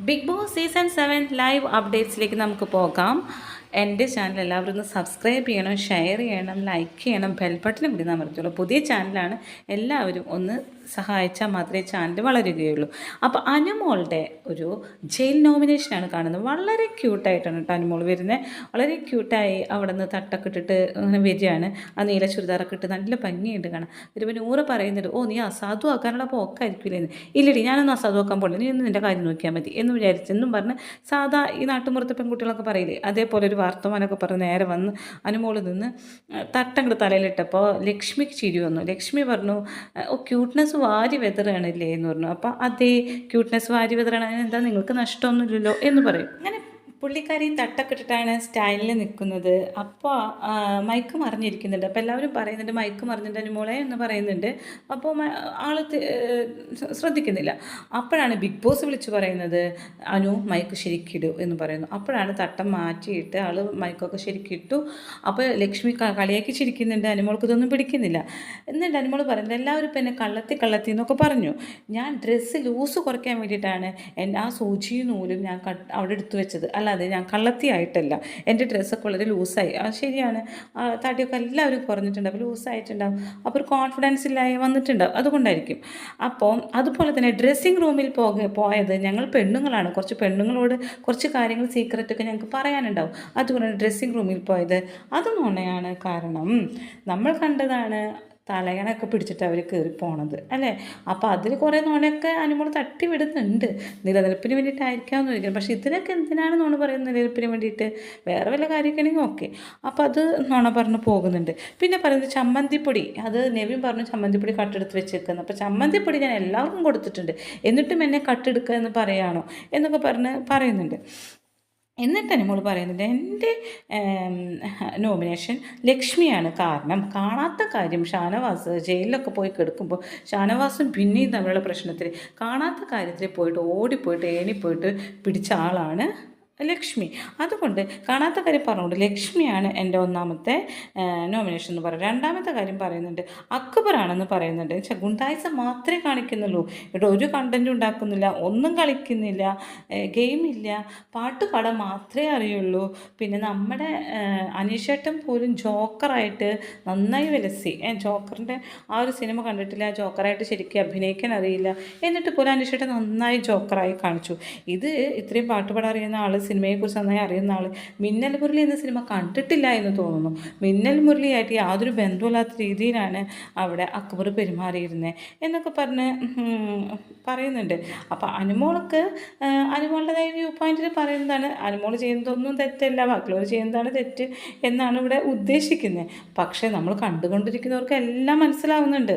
Bigg Boss season seven live അപ്ഡേറ്റ്സിലേക്ക് നമുക്ക് പോകാം. എന്റെ ചാനൽ എല്ലാവരും ഒന്ന് സബ്സ്ക്രൈബ് ചെയ്യണം ഷെയർ ചെയ്യണം ലൈക്ക് ചെയ്യണം ബെൽബട്ടനും കൂടി അമർത്തുള്ളൂ പുതിയ ചാനലാണ് എല്ലാവരും ഒന്ന് സഹായിച്ചാൽ മാത്രമേ ചാനൽ വളരുകയുള്ളൂ. അപ്പോൾ അനുമോളുടെ ഒരു ജയിൽ നോമിനേഷനാണ് കാണുന്നത്. വളരെ ക്യൂട്ടായിട്ടാണ് കേട്ടോ അനുമോൾ വരുന്നത് വളരെ ക്യൂട്ടായി അവിടെ നിന്ന് തട്ടൊക്കെ ഇട്ടിട്ട് അങ്ങനെ വരികയാണ്. ആ നീല ചുരിദാറൊക്കെ ഇട്ട് നല്ല ഭംഗിയുണ്ട് കാണാം വരുമ്പോൾ നൂറ് പറയുന്നുണ്ട് ഓ നീ അസാധു ആക്കാനുള്ള പോക്കായിരിക്കില്ലേ എന്ന് ഇല്ലടി ഞാനൊന്നും അസാധു ആക്കാൻ പോകില്ല നീ ഒന്ന് നിന്റെ കാര്യം നോക്കിയാൽ മതി എന്ന് വിചാരിച്ചെന്നും പറഞ്ഞ് സാധാ ഈ നാട്ടുമ്പുറത്തെ പെൺകുട്ടികളൊക്കെ പറയില്ലേ അതേപോലെ ഒരു വർത്തമാനമൊക്കെ പറഞ്ഞ് നേരെ വന്ന് അനുമോൾ നിന്ന് തട്ടങ്ങട് തലയിലിട്ടപ്പോൾ ലക്ഷ്മിക്ക് ചിരി വന്നു. ലക്ഷ്മി പറഞ്ഞു ഓ ക്യൂട്ട്നെസ് വാരി വെതറാണില്ലേ? എന്ന് പറഞ്ഞു. അപ്പോൾ അതേ ക്യൂട്ട്നെസ് വാരി വെതറാണ്. എന്താ നിങ്ങൾക്ക് നഷ്ടമൊന്നുമില്ലല്ലോ എന്ന് പറയും. അങ്ങനെ പുള്ളിക്കാരി തട്ടൊക്കെ ഇട്ടിട്ടാണ് സ്റ്റൈലിൽ നിൽക്കുന്നത്. അപ്പോൾ മയക്ക് മറിഞ്ഞിരിക്കുന്നുണ്ട്. അപ്പോൾ എല്ലാവരും പറയുന്നുണ്ട് മയക്ക് മറിഞ്ഞിട്ട് അനുമോളെ എന്ന് പറയുന്നുണ്ട്. അപ്പോൾ ആൾ ശ്രദ്ധിക്കുന്നില്ല. അപ്പോഴാണ് ബിഗ് ബോസ് വിളിച്ച് പറയുന്നത് അനു മയക്ക് ശരിക്കിടൂ എന്ന് പറയുന്നു. അപ്പോഴാണ് തട്ടം മാറ്റിയിട്ട് ആൾ മയക്കൊക്കെ ശരിക്കിട്ടു അപ്പോൾ ലക്ഷ്മി കളിയാക്കി ചിരിക്കുന്നുണ്ട്. അനുമോൾക്ക് ഇതൊന്നും പിടിക്കുന്നില്ല. എന്നിട്ട് അനുമോൾ പറയുന്നത് എല്ലാവരും ഇപ്പം എന്നെ കള്ളത്തി കള്ളത്തി എന്നൊക്കെ പറഞ്ഞു. ഞാൻ ഡ്രസ്സ് ലൂസ് കുറയ്ക്കാൻ വേണ്ടിയിട്ടാണ് എന്റെ ആ സൂചിയും നൂലും ഞാൻ അവിടെ എടുത്തു വെച്ചത്. അല്ലാതെ ഞാൻ കള്ളത്തി ആയിട്ടല്ല എന്റെ ഡ്രസ്സൊക്കെ വളരെ ലൂസായി. ആ ശരിയാണ്. തടിയൊക്കെ എല്ലാവരും കുറഞ്ഞിട്ടുണ്ടാവും ലൂസായിട്ടുണ്ടാവും. അപ്പോൾ ഒരു കോൺഫിഡൻസ് ഇല്ലായി വന്നിട്ടുണ്ടാവും. അതുകൊണ്ടായിരിക്കും. അപ്പോൾ അതുപോലെ തന്നെ ഡ്രസ്സിങ് റൂമിൽ പോക പോയത് ഞങ്ങൾ പെണ്ണുങ്ങളാണ്. കുറച്ച് പെണ്ണുങ്ങളോട് കുറച്ച് കാര്യങ്ങൾ സീക്രറ്റൊക്കെ ഞങ്ങൾക്ക് പറയാനുണ്ടാവും. അതുകൊണ്ടാണ് ഡ്രസ്സിങ് റൂമിൽ പോയത്. അതും നുണയാണ് കാരണം നമ്മൾ കണ്ടതാണ് തലയണയൊക്കെ പിടിച്ചിട്ട് അവർ കയറി പോണത് അല്ലേ? അപ്പോൾ അതിൽ കുറേ നുണയൊക്കെ അനുമോൾ തട്ടി വിടുന്നുണ്ട്. നിലനിൽപ്പിന് വേണ്ടിയിട്ടായിരിക്കാമെന്ന് ചോദിക്കുന്നത് പക്ഷേ ഇതിനൊക്കെ എന്തിനാണ് നോണ പറയുന്നത് നിലനിൽപ്പിന് വേണ്ടിയിട്ട്? വേറെ വല്ല കാര്യമൊക്കെ ആണെങ്കിൽ ഓക്കെ. അപ്പോൾ അത് നോണ പറഞ്ഞ് പോകുന്നുണ്ട്. പിന്നെ പറയുന്നത് ചമ്മന്തിപ്പൊടി. അത് നെവിൻ പറഞ്ഞു ചമ്മന്തിപ്പൊടി കട്ടെടുത്ത് വെച്ചേക്കുന്നത് അപ്പോൾ ചമ്മന്തിപ്പൊടി ഞാൻ എല്ലാവർക്കും കൊടുത്തിട്ടുണ്ട്. എന്നിട്ടും എന്നെ കട്ടെടുക്കുക എന്ന് പറയാണോ? എന്നൊക്കെ പറഞ്ഞ് പറയുന്നുണ്ട്. എന്നിട്ട് അനുമോൾ പറയുന്നത് എന്റെ നോമിനേഷൻ ലക്ഷ്മിയാണ് കാരണം കാണാത്ത കാര്യം ഷാനവാസ് ജയിലിലൊക്കെ പോയി കിടക്കുമ്പോൾ ഷാനവാസും പിന്നെയും തമ്മിലുള്ള പ്രശ്നത്തിൽ കാണാത്ത കാര്യത്തിൽ പോയിട്ട് ഓടിപ്പോയിട്ട് ഏണിപ്പോയിട്ട് പിടിച്ച ആളാണ് ലക്ഷ്മി. അതുകൊണ്ട് കാണാത്ത കാര്യം പറഞ്ഞുകൊണ്ട് ലക്ഷ്മിയാണ് എന്റെ ഒന്നാമത്തെ നോമിനേഷൻ എന്ന് പറയുന്നത്. രണ്ടാമത്തെ കാര്യം പറയുന്നുണ്ട് അക്ബറാണെന്ന് പറയുന്നുണ്ട്. പക്ഷേ ഗുണ്ടായിസം മാത്രമേ കാണിക്കുന്നുള്ളൂ. ഇവിടെ ഒരു കണ്ടന്റും ഉണ്ടാക്കുന്നില്ല ഒന്നും കളിക്കുന്നില്ല ഗെയിം ഇല്ല. പാട്ട് പാടാൻ മാത്രമേ അറിയുള്ളൂ. പിന്നെ നമ്മുടെ അനീഷേട്ടൻ പോലും ജോക്കറായിട്ട് നന്നായി വിലസി. ജോക്കറിന്റെ ആ ഒരു സിനിമ കണ്ടിട്ടില്ല ജോക്കറായിട്ട് ശരിക്കും അഭിനയിക്കാൻ അറിയില്ല. എന്നിട്ട് പോലും അനീഷേട്ടൻ നന്നായി ജോക്കറായി കാണിച്ചു. ഇത് ഇത്രയും പാട്ട് അറിയുന്ന ആൾ സിനിമയെക്കുറിച്ച് നന്നായി അറിയുന്ന ആൾ മിന്നൽ മുരളി എന്ന സിനിമ കണ്ടിട്ടില്ല എന്ന് തോന്നുന്നു. മിന്നൽ മുരളിയായിട്ട് യാതൊരു ബന്ധമില്ലാത്ത രീതിയിലാണ് അവിടെ അക്ബർ പെരുമാറിയിരുന്നത് എന്നൊക്കെ പറഞ്ഞ് പറയുന്നുണ്ട്. അപ്പോൾ അനുമോൾക്ക് അനുമോളുടേതായ വ്യൂ പോയിന്റിൽ പറയുന്നതാണ്. അനുമോൾ ചെയ്യുന്നതൊന്നും തെറ്റല്ല ബാക്കിയുള്ളവർ ചെയ്യുന്നതാണ് തെറ്റ് എന്നാണ് ഇവിടെ ഉദ്ദേശിക്കുന്നത് പക്ഷേ നമ്മൾ കണ്ടുകൊണ്ടിരിക്കുന്നവർക്ക് എല്ലാം മനസ്സിലാവുന്നുണ്ട്.